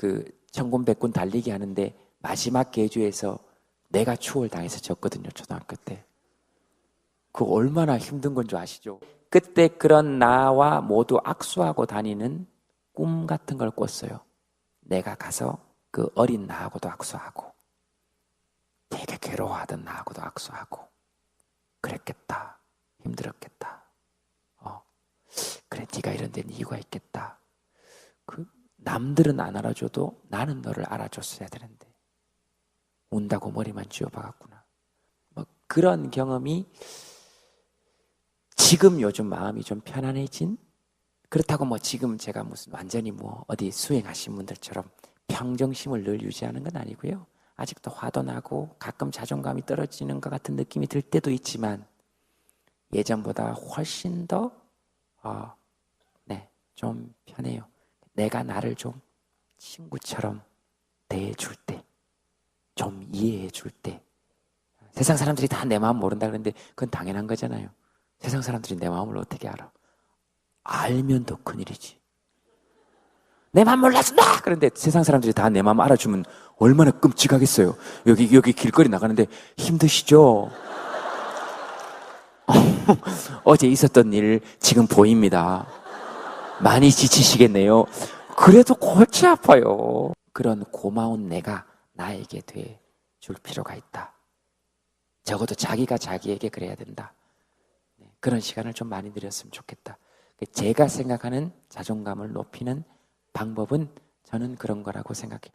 그 천군백군 달리기 하는데 마지막 계주에서 내가 추월 당해서 졌거든요 초등학교 때. 그 얼마나 힘든 건 줄 아시죠? 그때 그런 나와 모두 악수하고 다니는 꿈 같은 걸 꿨어요. 내가 가서 그 어린 나하고도 악수하고 되게 괴로워하던 나하고도 악수하고 그랬겠다. 힘들었겠다. 어. 그래 네가 이런 데는 이유가 있겠다. 그 남들은 안 알아줘도 나는 너를 알아줬어야 되는데 운다고 머리만 쥐어박았구나. 뭐 그런 경험이 지금 요즘 마음이 좀 편안해진 그렇다고 뭐 지금 제가 무슨 완전히 뭐 어디 수행하신 분들처럼 평정심을 늘 유지하는 건 아니고요. 아직도 화도 나고 가끔 자존감이 떨어지는 것 같은 느낌이 들 때도 있지만 예전보다 훨씬 더, 어, 네, 좀 편해요. 내가 나를 좀 친구처럼 대해줄 때, 좀 이해해줄 때, 세상 사람들이 다 내 마음 모른다 그러는데 그건 당연한 거잖아요. 세상 사람들이 내 마음을 어떻게 알아? 알면 더 큰일이지. 내 마음 몰라서 나! 그런데 세상 사람들이 다 내 마음 알아주면 얼마나 끔찍하겠어요. 여기, 여기 길거리 나가는데 힘드시죠? 어제 있었던 일 지금 보입니다. 많이 지치시겠네요. 그래도 골치 아파요. 그런 고마운 내가 나에게 돼 줄 필요가 있다. 적어도 자기가 자기에게 그래야 된다. 네, 그런 시간을 좀 많이 드렸으면 좋겠다. 제가 생각하는 자존감을 높이는 방법은 저는 그런 거라고 생각해요.